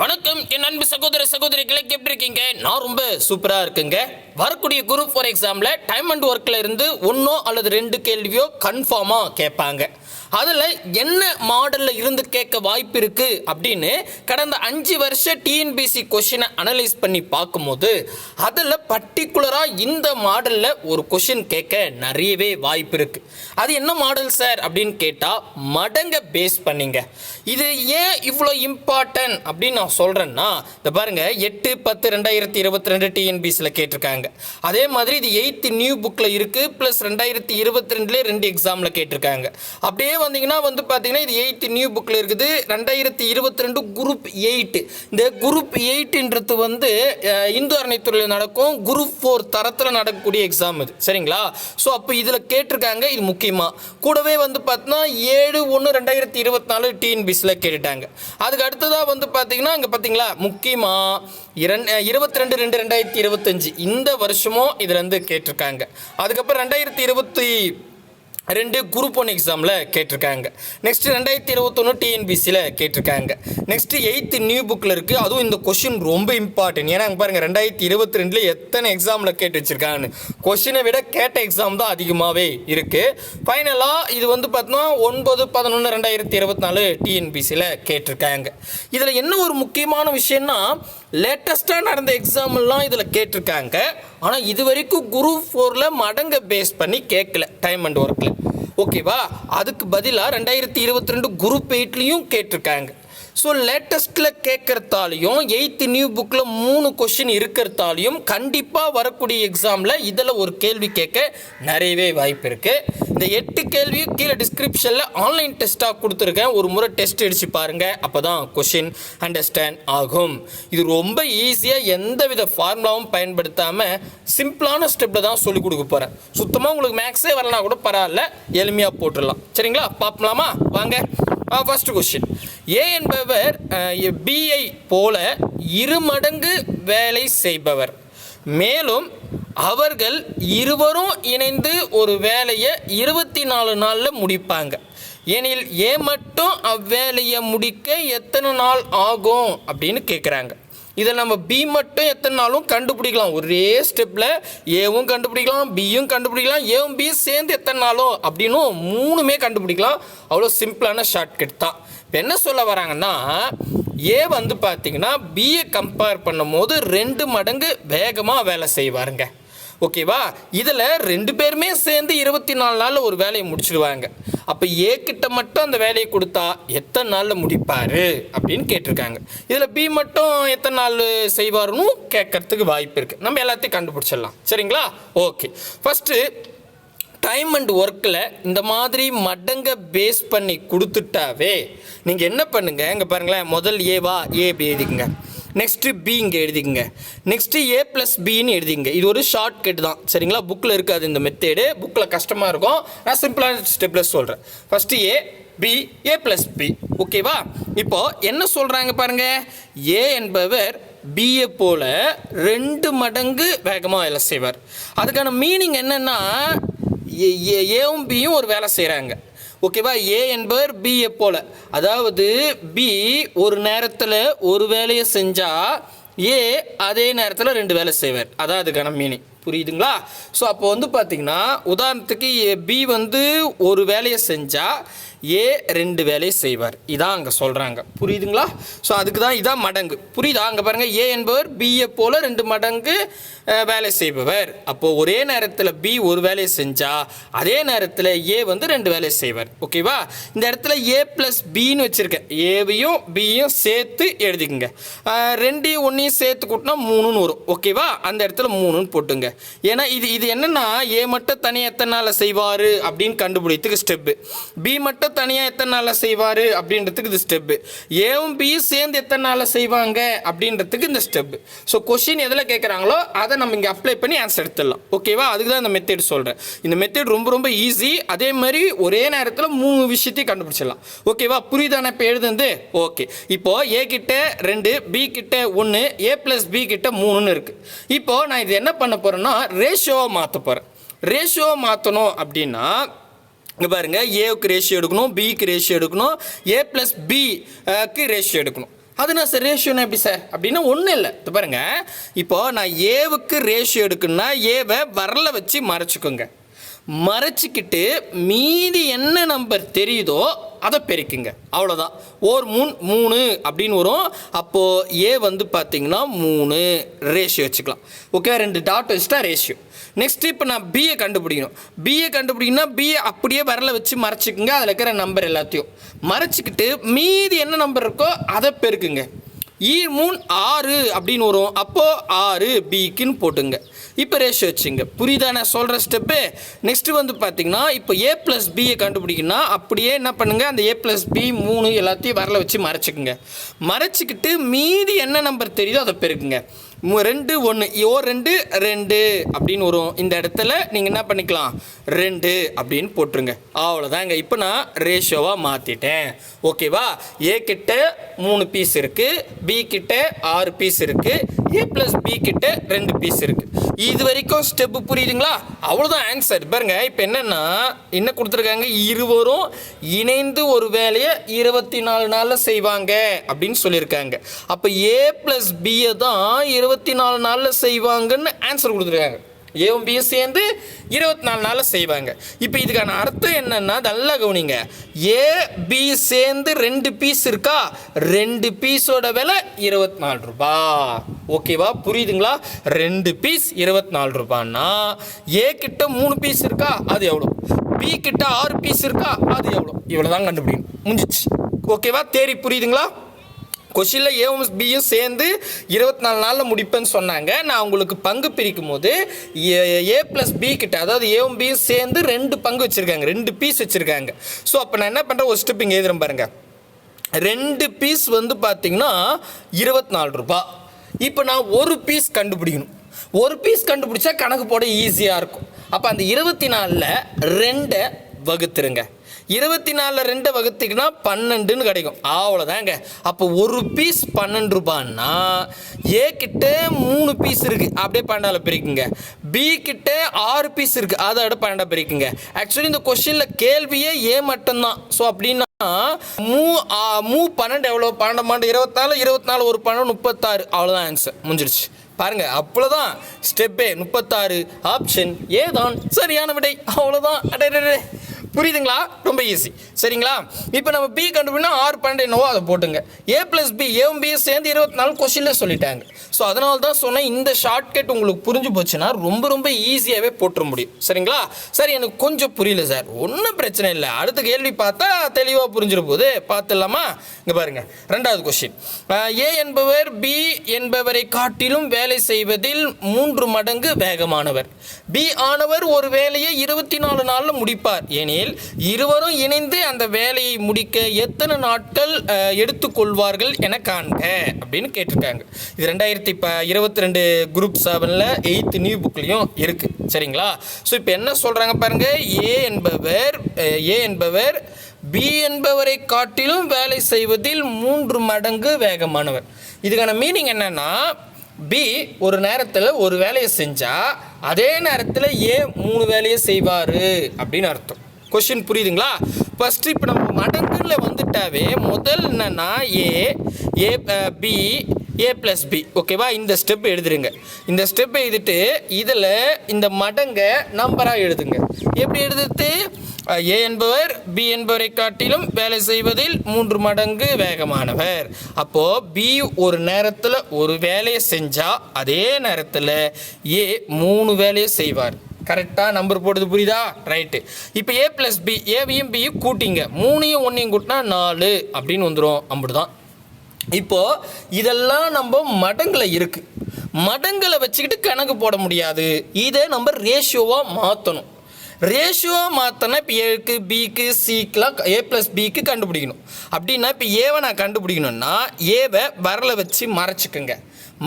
வணக்கம் என் அன்பு சகோதர சகோதரிகளை எப்படி இருக்கீங்க? நான் ரொம்ப சூப்பரா இருக்குங்க. வரக்கூடிய குரூப் ஃபார் எக்ஸாம்ல டைம் அண்ட் ஒர்க்ல இருந்து ஒன்னோ அல்லது ரெண்டு கேள்வியோ கன்ஃபார்மா கேட்பாங்க. அதில் என்ன மாடலில் இருந்து கேட்க வாய்ப்பு இருக்குது அப்படின்னு கடந்த அஞ்சு வருஷ டிஎன்பிசி கொஷினை அனலைஸ் பண்ணி பார்க்கும்போது அதில் பர்டிகுலராக இந்த மாடலில் ஒரு கொஷின் கேட்க நிறையவே வாய்ப்பு இருக்குது அது என்ன மாடல் சார் அப்படின்னு கேட்டால் மடங்கை பேஸ் பண்ணிங்க. இது ஏன் இவ்வளோ இம்பார்ட்டன்ட் அப்படின்னு நான் சொல்கிறேன்னா இந்த பாருங்கள் எட்டு பத்து ரெண்டாயிரத்தி இருபத்தி ரெண்டு டிஎன்பிசியில் கேட்டிருக்காங்க. அதே மாதிரி இது எயித்து நியூ புக்கில் இருக்குது ப்ளஸ் ரெண்டாயிரத்தி இருபத்தி ரெண்டுலேயே ரெண்டு எக்ஸாமில் கேட்டிருக்காங்க. அப்படியே வந்தீங்கன்னா வந்து பார்த்தீங்கன்னா இது எயித்து நியூ புக்கில் இருக்குது. ரெண்டாயிரத்தி இருபத்தி ரெண்டு குரூப் எயிட்டு இந்த குரூப் எயிட்டுன்றது வந்து இந்து அறநிலைத்துறையில் நடக்கும். குரூப் ஃபோர் தரத்தில் நடக்கக்கூடிய எக்ஸாம் இது. சரிங்களா? ஸோ அப்போ இதில் கேட்டிருக்காங்க இது முக்கியமாக கூடவே வந்து பார்த்தீங்கன்னா ஏழு ஒன்று ரெண்டாயிரத்தி இருபத்தி நாலு டிஎன்பிசியில் கேட்டுட்டாங்க. அதுக்கு அடுத்ததாக வந்து பார்த்தீங்கன்னா இங்கே பார்த்தீங்களா முக்கியமாக இரண்டு இருபத்தி ரெண்டு ரெண்டு ரெண்டாயிரத்தி இருபத்தஞ்சு இந்த வருஷமும் இதில் வந்து கேட்டிருக்காங்க. அதுக்கப்புறம் ரெண்டாயிரத்தி இருபத்தி ரெண்டு குரூப் ஒன் எக்ஸாமில் கேட்டிருக்காங்க. நெக்ஸ்ட் ரெண்டாயிரத்தி இருபத்தொன்று டிஎன்பிசியில் கேட்டிருக்காங்க. நெக்ஸ்ட் எயித்து நியூ புக்கில் இருக்குது அதுவும் இந்த கொஷின் ரொம்ப இம்பார்ட்டன்ட் ஏன்னா அங்கே பாருங்கள் ரெண்டாயிரத்தி இருபத்தி ரெண்டில் எத்தனை எக்ஸாமில் கேட்டு வச்சுருக்காங்கன்னு. கொஷினை விட கேட்ட எக்ஸாம் தான் அதிகமாகவே இருக்குது ஃபைனலாக இது வந்து பார்த்தோன்னா ஒன்பது பதினொன்று ரெண்டாயிரத்தி இருபத்தி நாலு டிஎன்பிசியில் கேட்டிருக்காங்க. இதில் என்ன ஒரு முக்கியமான விஷயம்னா லேட்டஸ்ட்டாக நடந்த எக்ஸாம்லாம் இதில் கேட்டிருக்காங்க. ஆனால் இது வரைக்கும் குரூப் ஃபோரில் மடங்க பேஸ் பண்ணி கேட்கல டைம் அண்ட் ஒர்க்கில் ஓகேவா? அதுக்கு பதிலாக ரெண்டாயிரத்தி இருபத்தி ரெண்டு குரூப் எயிட்லேயும் கேட்டிருக்காங்க. ஸோ லேட்டஸ்ட்டில் கேட்குறதாலையும் எயித்து நியூ புக்கில் மூணு கொஷின் இருக்கிறதாலையும் கண்டிப்பாக வரக்கூடிய எக்ஸாமில் இதில் ஒரு கேள்வி கேட்க நிறையவே வாய்ப்பு இருக்குது இந்த எட்டு கேள்வியும் கீழே டிஸ்கிரிப்ஷனில் ஆன்லைன் டெஸ்ட்டாக கொடுத்துருக்கேன். ஒரு முறை டெஸ்ட் அடித்து பாருங்கள் அப்போ தான் கொஷின் அண்டர்ஸ்டாண்ட் ஆகும். இது ரொம்ப ஈஸியாக எந்த வித ஃபார்முலாவும் பயன்படுத்தாமல் சிம்பிளான ஸ்டெப்பில் தான் சொல்லிக் கொடுக்க போகிறேன் சுத்தமாக உங்களுக்கு மேக்ஸே வரலனா கூட பரவாயில்ல. எளிமையாக போட்டுடலாம். சரிங்களா? பார்ப்பலாமா? வாங்க. ஃபஸ்ட்டு கொஸ்டின் ஏ என்பவர் பிஐ போல இரு மடங்கு வேலை செய்பவர். மேலும் அவர்கள் இருவரும் இணைந்து ஒரு வேலையை இருபத்தி நாலு நாளில் முடிப்பாங்க. எனில் ஏ மட்டும் அவ்வேலையை முடிக்க எத்தனை நாள் ஆகும் அப்படின்னு கேட்குறாங்க இதை நம்ம பி மட்டும் எத்தனை நாளும் கண்டுபிடிக்கலாம். ஒரே ஸ்டெப்பில் ஏவும் கண்டுபிடிக்கலாம் பியும் கண்டுபிடிக்கலாம் ஏவும் பியும் சேர்ந்து எத்தனை நாளும் அப்படின்னும் மூணுமே கண்டுபிடிக்கலாம். அவ்வளோ சிம்பிளான ஷார்ட்கட் தான். என்ன சொல்ல வராங்கன்னா ஏ வந்து பார்த்தீங்கன்னா பியை கம்பேர் பண்ணும்போது ரெண்டு மடங்கு வேகமாக வேலை செய்வாருங்க. ஓகேவா? இதில் ரெண்டு பேருமே சேர்ந்து இருபத்தி நாலு நாளில் ஒரு வேலையை முடிச்சிடுவாங்க அப்போ ஏ கிட்ட மட்டும் அந்த வேலையை கொடுத்தா எத்தனை நாளில் முடிப்பார் அப்படின்னு கேட்டிருக்காங்க. இதில் பி மட்டும் எத்தனை நாள் செய்வாருன்னு கேட்கறதுக்கு வாய்ப்பு இருக்குது நம்ம எல்லாத்தையும் கண்டுபிடிச்சிடலாம். சரிங்களா? ஓகே. ஃபஸ்ட்டு டைம் அண்ட் ஒர்க்கில் இந்த மாதிரி மடங்கை பேஸ் பண்ணி கொடுத்துட்டாவே நீங்கள் என்ன பண்ணுங்கள் இங்கே பாருங்களேன் முதல் ஏவா ஏ இப்படி எழுதிக்கங்க. நெக்ஸ்ட்டு பி இங்கே எழுதிக்கங்க. நெக்ஸ்ட்டு ஏ ப்ளஸ் பின்னு எழுதிங்க இது ஒரு ஷார்ட் கட் தான். சரிங்களா? புக்கில் இருக்காது இந்த மெத்தேடு புக்கில் கஷ்டமாக இருக்கும். நான் சிம்பிளான ஸ்டெப்பில் சொல்கிறேன் first A B A plus B ஓகேவா இப்போ என்ன சொல்கிறாங்க பாருங்கள் ஏ என்பவர் பிஏ போல் ரெண்டு மடங்கு வேகமாக வேலை செய்வார். அதுக்கான மீனிங் என்னென்னா ஏவும் பியும் ஒரு வேலை செய்கிறாங்க ஓகேவா ஏ என்பவர் பிஏ போல. அதாவது பி ஒரு நேரத்தில் ஒரு வேலையை செஞ்சால் ஏ அதே நேரத்தில் ரெண்டு வேலை செய்வார். அதான் அதுக்கான மீனிங் புரியுதுங்களா? ஸோ அப்போ வந்து பார்த்தீங்கன்னா உதாரணத்துக்கு பி வந்து ஒரு வேலையை செஞ்சால் ஏ ரெண்டு வேலையை செய்வார். இதான் அங்கே சொல்கிறாங்க புரியுதுங்களா? ஸோ அதுக்கு தான் இதான் மடங்கு. புரியுதா? அங்கே பாருங்கள் ஏ என்பவர் பிஏ போல் ரெண்டு மடங்கு வேலை செய்பவர். அப்போது ஒரே நேரத்தில் பி ஒரு வேலையை செஞ்சால் அதே நேரத்தில் ஏ வந்து ரெண்டு வேலையை செய்வார். ஓகேவா இந்த இடத்துல ஏ ப்ளஸ் பின்னு வச்சுருக்கேன். ஏவையும் பியும் சேர்த்து எழுதிக்கங்க. ரெண்டையும் ஒன்றையும் சேர்த்து கூட்டினா மூணுன்னு வரும். ஓகேவா அந்த இடத்துல மூணுன்னு போட்டுங்க. ஏன்னா இது இது என்னென்னா ஏ மட்டும் தனி எத்தனை நாளில் செய்வார் அப்படின்னு கண்டுபிடித்துக்கு ஸ்டெப்பு பி மட்டும் தனியாக எத்தனை நாளில் செய்வார் அப்படின்றதுக்கு இது ஸ்டெப்பு ஏவும் பியும் சேர்ந்து எத்தனை நாளில் செய்வாங்க அப்படின்றதுக்கு இந்த ஸ்டெப்பு ஸோ கொஷின் எதில் கேட்குறாங்களோ அதை நம்ம இங்கே அப்ளை பண்ணி ஆன்சர் எடுத்துடலாம். ஓகேவா அதுக்கு தான் இந்த மெத்தேட் சொல்கிறேன் இந்த மெத்தேட் ரொம்ப ரொம்ப ஈஸி அதே மாதிரி ஒரே நேரத்தில் மூணு விஷயத்தையும் கண்டுபிடிச்சிடலாம். ஓகேவா புரியுதானே இப்போ எழுதுந்து ஓகே இப்போது ஏ கிட்ட ரெண்டு பி கிட்ட ஒன்று ஏ ப்ளஸ் பி கிட்ட மூணுன்னு இருக்குது இப்போது நான் இது என்ன பண்ண போகிறேன்னா ரேஷியோவை மாற்ற போகிறேன் ரேஷியோவை மாற்றணும் அப்படின்னா இங்கே பாருங்கள் ஏவுக்கு ரேஷியோ எடுக்கணும் பிக்கு ரேஷியோ எடுக்கணும் ஏ ப்ளஸ் பிக்கு ரேஷியோ எடுக்கணும். அதுனா சார் ரேஷியோனா எப்படி சார் அப்படின்னா ஒன்றும் இல்லை. இது பாருங்கள் இப்போ நான் ஏவுக்கு ரேஷியோ எடுக்கணும்னா ஏவை வரல வச்சு மறைச்சிக்கோங்க. மறைச்சிக்கிட்டு மீதி என்ன நம்பர் தெரியுதோ அதை பெருக்குங்க. அவ்வளோதான் ஓர் மூணு மூணு அப்படின்னு வரும். அப்போது ஏ வந்து பார்த்தீங்கன்னா மூணு. ரேஷியோ வச்சுக்கலாம். ஓகே ரெண்டு டாட் வச்சுட்டா ரேஷியோ நெக்ஸ்ட் இப்போ நான் பிஏ கண்டுபிடிக்கணும். பிஏ கண்டுபிடிக்கணும்னா பிஏ அப்படியே வரல வச்சு மறைச்சிக்குங்க. அதில் இருக்கிற நம்பர் எல்லாத்தையும். மறைச்சிக்கிட்டு மீதி என்ன நம்பர் இருக்கோ அதை பெருக்குங்க. ஈ மூணு ஆறு அப்படின்னு வரும். அப்போது ஆறு பிக்குன்னு போட்டுங்க. இப்போ ரேஷியோ வச்சுங்க. புரியுதா நான் சொல்கிற ஸ்டெப்பு நெக்ஸ்ட்டு வந்து பார்த்தீங்கன்னா இப்போ ஏ ப்ளஸ் பியை கண்டுபிடிக்கணும்னா அப்படியே என்ன பண்ணுங்கள் அந்த ஏ ப்ளஸ் பி மூணு எல்லாத்தையும் வரல வச்சு மறைச்சிக்குங்க. மறைச்சிக்கிட்டு மீதி என்ன நம்பர் தெரியுதோ அதை பெருக்குங்க. ரெண்டு ஒன்று ஓ ரெண்டு ரெண்டு அப்படின்னு வரும். இந்த இடத்துல நீங்கள் என்ன பண்ணிக்கலாம்? ரெண்டு அப்படின்னு போட்டுருங்க. அவ்வளோதாங்க இப்போ நான் ரேஷியோவாக மாற்றிட்டேன் ஓகேவா ஏ கிட்ட மூணு பீஸ் இருக்குது பி கிட்ட ஆறு பீஸ் இருக்குது ஏ ப்ளஸ் பி கிட்ட ரெண்டு பீஸ் இருக்குது இது வரைக்கும் ஸ்டெப்பு புரியுதுங்களா? அவ்வளோதான் ஆன்சர் பாருங்க இப்போ என்னென்னா என்ன கொடுத்துருக்காங்க? இருவரும் இணைந்து ஒரு வேலையை இருபத்தி நாலு நாளில் செய்வாங்க அப்படின்னு சொல்லியிருக்காங்க. அப்போ ஏ ப்ளஸ் பியை தான் இருபத்தி நாலு நாளில் செய்வாங்கன்னு ஆன்சர் கொடுத்துருக்காங்க. ஏவும் பியும் சேர்ந்து இருபத்தி நாலு நாளில் செய்வாங்க. இப்போ இதுக்கான அர்த்தம் என்னன்னா நல்லா கவனிங்க. ஏ பி சேர்ந்து ரெண்டு பீஸ் இருக்கா? ரெண்டு பீஸோட விலை இருபத்தி நாலு ரூபா ஓகேவா புரியுதுங்களா? ரெண்டு பீஸ் இருபத்தி நாலு ரூபான்னா ஏ கிட்ட மூணு பீஸ் இருக்கா? அது எவ்வளோ? பி கிட்ட ஆறு பீஸ் இருக்கா? அது எவ்வளோ? இவ்வளோ தான் கண்டுபிடிக்கணும். முடிஞ்சிச்சு. ஓகேவா தேரி புரியுதுங்களா? கொஷினில் ஏவும் பியும் சேர்ந்து இருபத்தி நாலு நாளில் முடிப்பேன்னு சொன்னாங்க. நான் உங்களுக்கு பங்கு பிரிக்கும் போது ஏ ப்ளஸ் பி கிட்ட அதாவது ஏவும் பியும் சேர்ந்து ரெண்டு பங்கு வச்சுருக்காங்க. ரெண்டு பீஸ் வச்சுருக்காங்க. ஸோ அப்போ நான் என்ன பண்ணுறேன் ஒரு ஸ்டெப் இங்கே எழுதுறேன் பாருங்க. ரெண்டு பீஸ் வந்து பார்த்தீங்கன்னா இருபத்தி நாலு ரூபா. இப்போ நான் ஒரு பீஸ் கண்டுபிடிக்கணும். ஒரு பீஸ் கண்டுபிடிச்சா கணக்கு போட ஈஸியாக இருக்கும். அப்போ அந்த இருபத்தி நாலில் ரெண்டை வகுத்துருங்க. இருபத்தி நாலில் ரெண்டை வகுத்திங்கன்னா பன்னெண்டுன்னு கிடைக்கும். அவ்வளோதாங்க அப்போ ஒரு பீஸ் பன்னெண்டு ரூபான்னா ஏ கிட்ட மூணு பீஸ் இருக்குது அப்படியே பன்னெண்டால் பிரிக்குங்க. பி கிட்ட ஆறு பீஸ் இருக்குது அதை விட பன்னெண்டா பிரிக்குங்க. ஆக்சுவலி இந்த கொஷினில் கேள்வியே ஏ மட்டும்தான். ஸோ அப்படின்னா மூ மூ பன்னெண்டு எவ்வளோ பன்னெண்டு பன்னெண்டு இருபத்தாலு இருபத்தி நாலு ஒரு பன்னெண்டு முப்பத்தாறு. அவ்வளோதான் ஆன்சர் முடிஞ்சிருச்சு. பாருங்க அவ்வளோதான் ஸ்டெப்பே முப்பத்தாறு. ஆப்ஷன் ஏதான் சரியான விடை. அவ்வளோதான் அடே புரியுதுங்களா? ரொம்ப ஈஸி சரிங்களா? இப்போ நம்ம பி கண்டுபிடினா ஆறு பன்னெண்டு என்னவோ அதை போட்டுங்க. ஏ ப்ளஸ் பி ஏவும் பியும் சேர்ந்து இருபத்தி நாலு கொஸ்டினில் சொல்லிட்டாங்க. ஸோ அதனால தான் சொன்னேன் இந்த ஷார்ட்கட் உங்களுக்கு புரிஞ்சு போச்சுன்னா ரொம்ப ரொம்ப ஈஸியாகவே போட்டுற முடியும். சரிங்களா? சார் எனக்கு கொஞ்சம் புரியல சார் ஒன்றும் பிரச்சனை இல்லை. அடுத்த கேள்வி பார்த்தா தெளிவாக புரிஞ்சிட போகுது பார்த்துடலாமா? இங்கே பாருங்க. ரெண்டாவது கொஸ்டின் ஏ என்பவர் பி என்பவரை காட்டிலும் வேலை செய்வதில் மூன்று மடங்கு வேகமானவர். பி ஆனவர் ஒரு வேலையை இருபத்தி நாலு நாளில் முடிப்பார். எனில் இருவரும் இணைந்து அந்த வேலையை முடிக்க எத்தனை நாட்கள் எடுத்துக்கொள்வார்கள் என காண்க அப்படின்னு கேட்டிருக்காங்க. இது ரெண்டாயிரத்தி இப்போ இருபத்தி ரெண்டு குரூப் செவனில் எயித்து நியூ புக்லேயும் இருக்குது சரிங்களா? ஸோ இப்போ என்ன சொல்கிறாங்க பாருங்கள் ஏ என்பவர் ஏ என்பவர் பி என்பவரை காட்டிலும் வேலை செய்வதில் மூன்று மடங்கு வேகமானவர். இதுக்கான மீனிங் என்னன்னா பி ஒரு நேரத்தில் ஒரு வேலையை செஞ்சால் அதே நேரத்தில் ஏ மூணு வேலையை செய்வார் அப்படின்னு அர்த்தம். கொஷின் புரியுதுங்களா? ஃபஸ்ட்டு இப்போ நம்ம மடங்குல வந்துட்டாவே முதல் என்னன்னா A A B A plus B ஓகேவா இந்த ஸ்டெப் எழுதுருங்க. இந்த ஸ்டெப் எழுதிட்டு இதில் இந்த மடங்கை நம்பராக எழுதுங்க. எப்படி எழுதுறது? ஏ என்பவர் பி என்பவரை காட்டிலும் வேலை செய்வதில் மூன்று மடங்கு வேகமானவர். அப்போ பி ஒரு நேரத்தில் ஒரு வேலையை செஞ்சா அதே நேரத்தில் ஏ மூணு வேலையை செய்வார். கரெக்டாக நம்பர் போடுறது புரியுதா? ரைட்டு இப்போ ஏ ப்ளஸ் பி ஏவையும் பியும் கூட்டிங்க. மூணையும் ஒன்றையும் கூட்டினா நாலு அப்படின்னு வந்துடும் அப்படிதான். இப்போது இதெல்லாம் நம்ம மடங்கில் இருக்குது மடங்களை வச்சுக்கிட்டு கணக்கு போட முடியாது. இதை நம்ம ரேஷியோவாக மாற்றணும் ரேஷியோவாக மாற்றினா இப்போ ஏக்கு பிக்கு சிக்கெலாம் ஏ ப்ளஸ் பிக்கு கண்டுபிடிக்கணும். அப்படின்னா இப்போ ஏவை நான் கண்டுபிடிக்கணும்னா ஏவை வரல வச்சு மறைச்சிக்குங்க.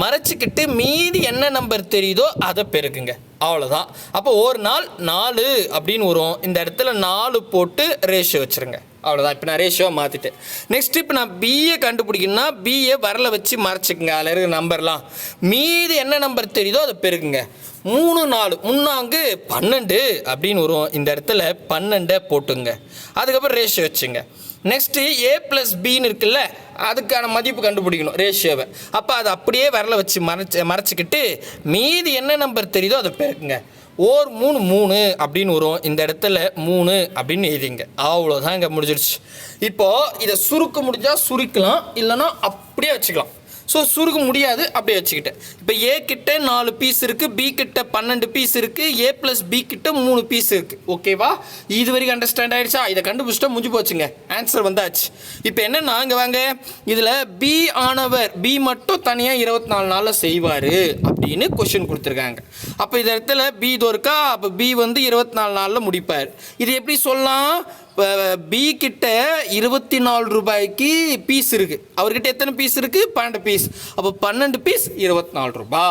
மறைச்சிக்கிட்டு மீதி என்ன நம்பர் தெரியுதோ அதை பெருக்குங்க. அவ்வளோதான் அப்போ ஒரு நாள் நாலு அப்படின்னு வரும். இந்த இடத்துல நாலு போட்டு ரேஷியோ வச்சுருங்க. அவ்வளோதான் இப்போ நான் ரேஷியோ மாற்றிட்டேன் நெக்ஸ்ட் இப்போ நான் பிஏ கண்டுபிடிக்கணும்னா பிஏ வரல வச்சு மறைச்சிக்கங்க. அதில் இருக்கிற நம்பர்லாம் மீதி என்ன நம்பர் தெரியுதோ அதை பெருக்குங்க. மூணு நாலு முன்னாங்கு பன்னெண்டு அப்படின்னு வரும். இந்த இடத்துல பன்னெண்டை போட்டுங்க. அதுக்கப்புறம் ரேஷியோ வச்சுங்க. நெக்ஸ்ட்டு ஏ ப்ளஸ் பின்னு இருக்குல்ல அதுக்கான மதிப்பு கண்டுபிடிக்கணும் ரேஷியோவை அப்போ அதை அப்படியே வரல வச்சு மறைச்சு மறைச்சிக்கிட்டு மீதி என்ன நம்பர் தெரியுதோ அதை பெருக்குங்க. ஓர் மூணு மூணு அப்படின்னு வரும். இந்த இடத்துல மூணு அப்படின்னு எழுதிங்க. அவ்வளோதான் இங்கே முடிஞ்சிருச்சு. இப்போது இதை சுருக்க முடிஞ்சால் சுருக்கலாம் இல்லைன்னா அப்படியே வச்சுக்கலாம். ஸோ சுருக முடியாது அப்படியே வச்சுக்கிட்டேன். இப்போ ஏ கிட்ட நாலு பீஸ் இருக்குது பி கிட்ட பன்னெண்டு பீஸ் இருக்குது ஏ ப்ளஸ் பி கிட்ட மூணு பீஸ் இருக்குது ஓகேவா இது வரைக்கும் அண்டர்ஸ்டாண்ட் ஆயிடுச்சா? இதை கண்டுபிடிச்சிட்டா முடிஞ்சு போச்சுங்க. ஆன்சர் வந்தாச்சு. இப்போ என்னன்னா இங்கே வாங்க. இதில் பி ஆனவர் பி மட்டும் தனியாக இருபத்தி நாலு நாளில் செய்வார் அப்படின்னு கொஷின் கொடுத்துருக்காங்க. அப்போ இந்த இடத்துல பி இது இருக்கா? அப்போ பி வந்து இருபத்தி நாலு நாளில் முடிப்பார். இது எப்படி சொல்லலாம்? பி கிட்ட இருபத்தி நாலு ரூபாய்க்கு பீஸ் இருக்கு. அவர்கிட்ட எத்தனை பீஸ் இருக்கு? பன்னெண்டு பீஸ் அப்போ பன்னெண்டு பீஸ் இருபத்தி நாலு ரூபா.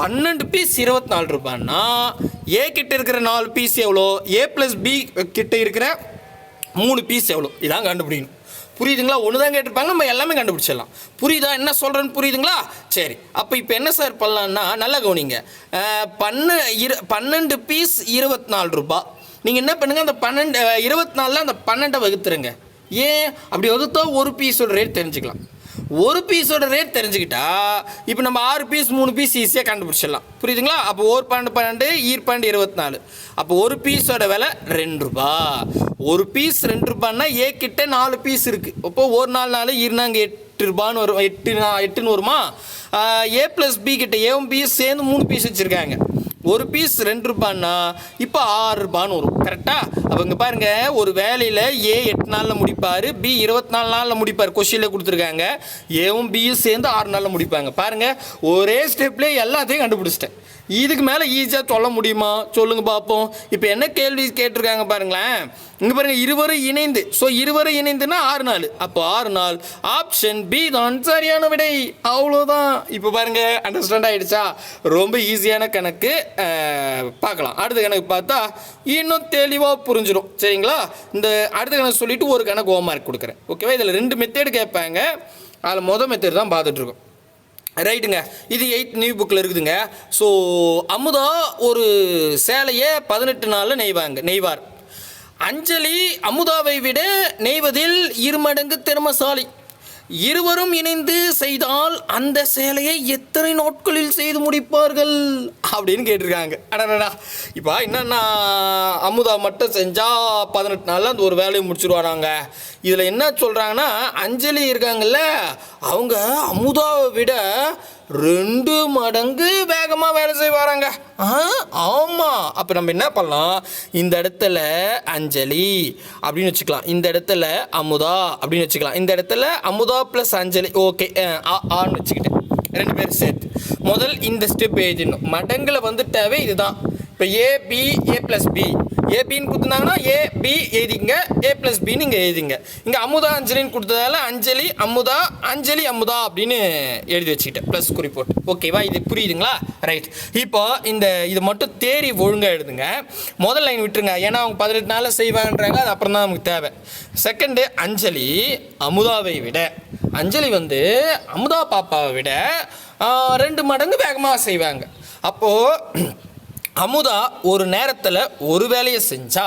பன்னெண்டு பீஸ் இருபத்தி நாலு ரூபான்னா ஏ கிட்ட இருக்கிற நாலு பீஸ் எவ்வளோ? ஏ ப்ளஸ் பி கிட்ட இருக்கிற மூணு பீஸ் எவ்வளோ? இதான் கண்டுபிடிக்கணும். புரியுதுங்களா? ஒன்று தான் கேட்டிருப்பாங்க. நம்ம எல்லாமே கண்டுபிடிச்சிடலாம். புரியுதா? என்ன சொல்கிறேன்னு புரியுதுங்களா? சரி. அப்போ இப்போ என்ன சார் பண்ணலான்னா நல்லா கவனிங்க. பண்ண இரு பன்னெண்டு பீஸ் இருபத்தி நாலு ரூபாய் நீங்கள் என்ன பண்ணுங்கள் அந்த பன்னெண்டு இருபத்தி நாலில் அந்த பன்னெண்டை வகுத்துருங்க. ஏன்? அப்படி வகுத்தோ ஒரு பீஸோட ரேட் தெரிஞ்சுக்கலாம். ஒரு பீஸோட ரேட் தெரிஞ்சுக்கிட்டா இப்போ நம்ம ஆறு பீஸ் மூணு பீஸ் ஈஸியாக கண்டுபிடிச்சிடலாம். புரியுதுங்களா? அப்போ ஒரு பன்னெண்டு பன்னெண்டு ஈர் பன்னெண்டு இருபத்தி நாலு அப்போ ஒரு பீஸோட விலை ரெண்டு ரூபா. ஒரு பீஸ் ரெண்டு ரூபான்னா ஏ கிட்ட நாலு பீஸ் இருக்குது அப்போ ஒரு நாலு நாலு ஈர்னாங்க எட்டு ரூபான்னு வரும். எட்டு எட்டுன்னு வருமா? ஏ ப்ளஸ் பி கிட்ட ஏவும் பீஸ் சேர்ந்து மூணு பீஸ் வச்சுருக்காங்க. ஒரு பீஸ் ரெண்டு ரூபான்னா இப்போ ஆறு ரூபான்னு வரும். கரெக்டாக அப்போ இங்கே ஒரு வேலையில் ஏ எட்டு நாளில் முடிப்பார் பி இருபத்தி நாலு நாளில் முடிப்பார். கொஷினில் கொடுத்துருக்காங்க. ஏவும் பியும் சேர்ந்து ஆறு நாளில் முடிப்பாங்க. பாருங்கள் ஒரே ஸ்டெப்லேயே எல்லாத்தையும் கண்டுபிடிச்சிட்டேன். இதுக்கு மேலே ஈஸியாக சொல்ல முடியுமா? சொல்லுங்கள் பார்ப்போம் இப்போ என்ன கேள்வி கேட்டிருக்காங்க பாருங்களேன். இங்கே பாருங்கள் இருவரும் இணைந்து. ஸோ இருவரும் இணைந்துன்னா ஆறு நாள். அப்போ ஆறு நாள். ஆப்ஷன் பி தான் சரியான விடை. அவ்வளோதான் இப்போ பாருங்க அண்டர்ஸ்டாண்ட் ஆகிடுச்சா ரொம்ப ஈஸியான கணக்கு. பார்க்கலாம். அடுத்த கணக்கு பார்த்தா இன்னும் தெளிவாக புரிஞ்சிடும். சரிங்களா? இந்த அடுத்த கணக்கு சொல்லிட்டு ஒரு கணக்கு ஹோம்ஒர்க் கொடுக்குறேன். ஓகேவா இதில் ரெண்டு மெத்தேடு கேட்பாங்க. அதில் மொதல் மெத்தேடு தான் பார்த்துட்ருக்கோம் ரைட்டுங்க இது எயித் நியூ புக்கில் இருக்குதுங்க. ஸோ அமுதா ஒரு சேலையை பதினெட்டு நாளில் நெய்வாங்க நெய்வார். அஞ்சலி அமுதாவை விட நெய்வதில் இருமடங்கு திறமசாலி. இருவரும் இணைந்து செய்தால் அந்த சேலையை எத்தனை நாட்களில் செய்து முடிப்பார்கள்? அப்படின்னு கேட்டிருக்காங்க. அடடா இப்போ என்னன்னா அமுதா மட்டும் செஞ்சால் பதினெட்டு நாளில் அந்த ஒரு வேலையை முடிச்சிருவாராங்க இதில் என்ன சொல்கிறாங்கன்னா அஞ்சலி இருக்காங்கல்ல அவங்க அமுதாவை விட ரெண்டு மடங்கு வேகமாக வேலை செய்வாராங்க. ஆ ஆமாம் அப்போ நம்ம என்ன பண்ணலாம்? இந்த இடத்துல அஞ்சலி அப்படின்னு வச்சுக்கலாம். இந்த இடத்துல அமுதா அப்படின்னு வச்சுக்கலாம். இந்த இடத்துல அமுதா ப்ளஸ் அஞ்சலி. ஓகே. ஆன்னு வச்சுக்கிட்டேன் ரெண்டு பேரும் சேர்த்து. முதல் இந்த ஸ்டெப் எழுதிடணும். மடங்கில் வந்துட்டாவே இதுதான். இப்போ A B A plus B ஏபின்னு கொடுத்துருந்தாங்கன்னா ஏ பி எழுதிங்க ஏ ப்ளஸ் பின்னு இங்கே எழுதிங்க இங்கே அமுதா அஞ்சலின்னு கொடுத்ததால அஞ்சலி அமுதா அஞ்சலி அமுதா அப்படின்னு எழுதி வச்சுக்கிட்டேன். ப்ளஸ் குறிப்போட்டு ஓகேவா இது புரியுதுங்களா? ரைட் இப்போ இந்த இது மட்டும் தேரி ஒழுங்காக எழுதுங்க. முதல் லைன் விட்டுருங்க. ஏன்னா அவங்க பதினெட்டு நாளில் செய்வாங்கன்றாங்க. அது அப்புறம் தான் நமக்கு தேவை. செகண்டு அஞ்சலி அமுதாவை விட. அஞ்சலி வந்து அமுதா பாப்பாவை விட ரெண்டு மடங்கு வேகமாக செய்வாங்க. அப்போது அமுதா ஒரு நேரத்தில் ஒரு வேலையை செஞ்சா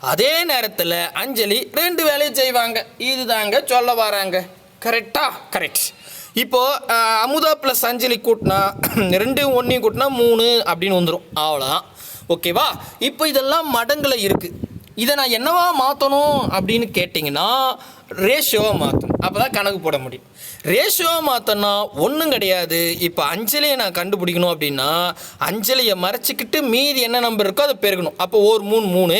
அதே நேரத்தில் அஞ்சலி ரெண்டு வேலையை செய்வாங்க. இதுதாங்க சொல்ல வராங்க. கரெக்டா கரெக்ட் இப்போ அமுதா ப்ளஸ் அஞ்சலி கூட்டினா ரெண்டு ஒன்றையும் கூட்டினா மூணு அப்படின்னு வந்துடும் அவ்வளோதான் ஓகேவா இப்போ இதெல்லாம் மடங்கில் இருக்குது இதை நான் என்னவா மாற்றணும் அப்படின்னு கேட்டிங்கன்னா ரேஷியோவை மாற்றணும் அப்போ தான் கணக்கு போட முடியும். ரேஷியோவை மாற்றோன்னா ஒன்றும் கிடையாது. இப்போ அஞ்சலியை நான் கண்டுபிடிக்கணும் அப்படின்னா அஞ்சலியை மறைச்சிக்கிட்டு மீதி என்ன நம்பர் இருக்கோ அதை பெருக்கணும். அப்போ ஒரு மூணு மூணு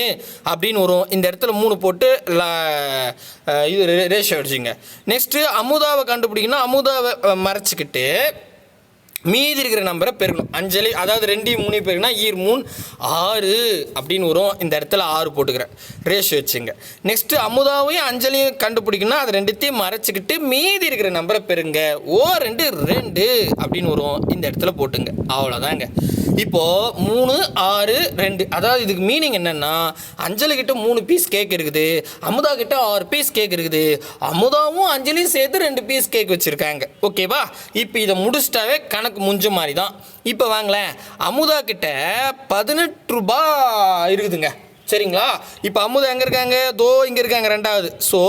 அப்படின்னு வரும். இந்த இடத்துல மூணு போட்டு இது ரேஷியோ அடிச்சுங்க. நெக்ஸ்ட்டு அமுதாவை கண்டுபிடிக்கணும் அமுதாவை மறைச்சிக்கிட்டு மீதி இருக்கிற நம்பரை பெருக்கணும். அஞ்சலி அதாவது ரெண்டையும் மூணு பெருக்கினா ஈர் மூணு ஆறு அப்படின்னு வரும். இந்த இடத்துல ஆறு போட்டுக்கிறேன். ரேஷியோ வச்சுங்க. நெக்ஸ்ட்டு அமுதாவையும் அஞ்சலியும் கண்டுபிடிக்கணும்னா அது ரெண்டுத்தையும் மறைச்சிக்கிட்டு மீதி இருக்கிற நம்பரை பெருங்க. ஓ ரெண்டு ரெண்டு அப்படின்னு வரும். இந்த இடத்துல போட்டுங்க. அவ்வளோதாங்க. இப்போது மூணு ஆறு ரெண்டு. அதாவது இதுக்கு மீனிங் என்னென்னா அஞ்சலி கிட்ட மூணு பீஸ் கேக் இருக்குது. அமுதா கிட்ட ஆறு பீஸ் கேக் இருக்குது. அமுதாவும் அஞ்சலியும் சேர்த்து ரெண்டு பீஸ் கேக் வச்சுருக்காங்க. ஓகேவா இப்போ இதை முடிச்சிட்டாவே கணக்கு முஞ்ச மாதிரி தான் இப்போ வாங்களேன். அமுதா கிட்ட பதினெட்டு ரூபா இருக்குதுங்க. சரிங்களா? இப்போ அமுதா எங்கே இருக்காங்க? தோ இங்கே இருக்காங்க ரெண்டாவது. ஸோ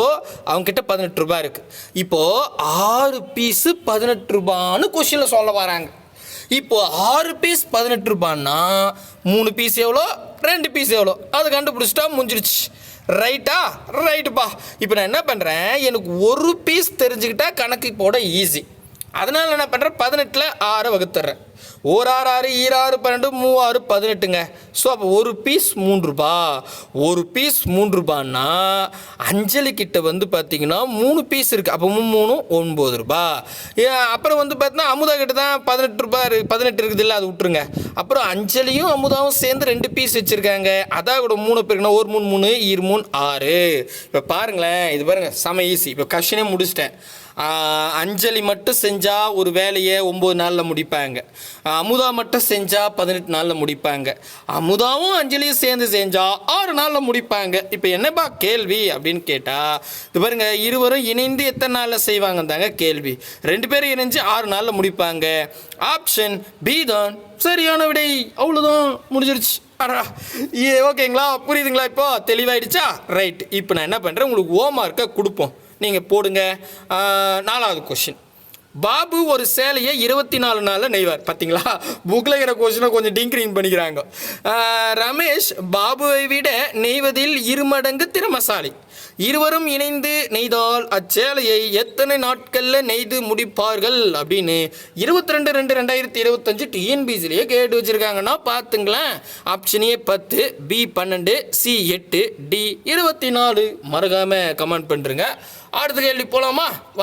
அவங்கக்கிட்ட பதினெட்டு ரூபாய் இருக்குது இப்போது ஆறு பீஸு பதினெட்டு ரூபான்னு கொஷினில் சொல்ல வராங்க. இப்போது ஆறு பீஸ் பதினெட்டு ரூபான்னா மூணு பீஸ் எவ்வளோ? ரெண்டு பீஸ் எவ்வளோ? அதை கண்டுபிடிச்சிட்டா முடிஞ்சிருச்சு ரைட்டா ரைட்டுப்பா இப்போ நான் என்ன பண்ணுறேன் எனக்கு ஒரு பீஸ் தெரிஞ்சுக்கிட்டால் கணக்கு போட ஈஸி அதனால் என்ன பண்ணுறேன் பதினெட்டில் ஆறை வகுத்துறேன் ஓர் ஆறு ஆறு ஈராறு பன்னெண்டு மூவாறு பதினெட்டுங்க. ஸோ அப்போ ஒரு பீஸ் மூன்று ரூபா. ஒரு பீஸ் மூன்று ரூபான்னா அஞ்சலி கிட்ட வந்து பார்த்தீங்கன்னா மூணு பீஸ் இருக்குது அப்போ மூணு ஒன்பது ரூபா. அப்புறம் வந்து பார்த்தீங்கன்னா அமுதா கிட்ட தான் பதினெட்டு ரூபா இருக்குது பதினெட்டு இருக்குது இல்லை அது விட்டுருங்க. அப்புறம் அஞ்சலியும் அமுதாவும் சேர்ந்து ரெண்டு பீஸ் வச்சுருக்காங்க. அதான் கூட மூணு பேருக்குன்னா ஒரு மூணு மூணு ஈர் மூணு ஆறு. இப்போ பாருங்களேன் இது பாருங்க செம ஈஸி இப்போ கஷனே முடிச்சிட்டேன். அஞ்சலி மட்டும் செஞ்சால் ஒரு வேலையை ஒம்பது நாளில் முடிப்பாங்க. அமுதா மட்டும் செஞ்சால் பதினெட்டு நாளில் முடிப்பாங்க. அமுதாவும் அஞ்சலியும் சேர்ந்து செஞ்சால் ஆறு நாளில் முடிப்பாங்க. இப்போ என்னப்பா கேள்வி அப்படின்னு கேட்டால் இது பாருங்கள் இருவரும் இணைந்து எத்தனை நாளில் செய்வாங்க தாங்க கேள்வி. ரெண்டு பேரும் இணைஞ்சு ஆறு நாளில் முடிப்பாங்க. ஆப்ஷன் பி தான். சரியான விடை. அவ்வளோதான் முடிஞ்சிருச்சு. அடா ஏ ஓகேங்களா? புரியுதுங்களா இப்போ? தெளிவாயிடுச்சா? ரைட் இப்போ நான் என்ன பண்ணுறேன் உங்களுக்கு ஓமார்க்கை கொடுப்போம். நீங்கள் போடுங்க. நாலாவது கொஷின் பாபு ஒரு சேலையை இருபத்தி நாலு நாளில் நெய்வார். பார்த்தீங்களா புக்கில் இருக்கிற கொஸ்டினை கொஞ்சம் டிங்கிரிங் பண்ணிக்கிறாங்க. ரமேஷ் பாபுவை விட நெய்வதில் இருமடங்கு திறமசாலி. இருவரும் இணைந்து நெய்தால் அச்சேலையை எத்தனை நாட்களில் நெய்து முடிப்பார்கள் அப்படின்னு இருபத்தி ரெண்டு ரெண்டு ரெண்டாயிரத்தி இருபத்தஞ்சு டிஎன்பிசிலேயே கேட்டு வச்சுருக்காங்கன்னா பார்த்துங்களேன் ஆப்ஷன் ஏ பத்து பி பன்னெண்டு சி எட்டு டி இருபத்தி நாலு மறக்காமல் கமெண்ட் பண்ணுறங்க அடுத்த கேள்வி போகலாமா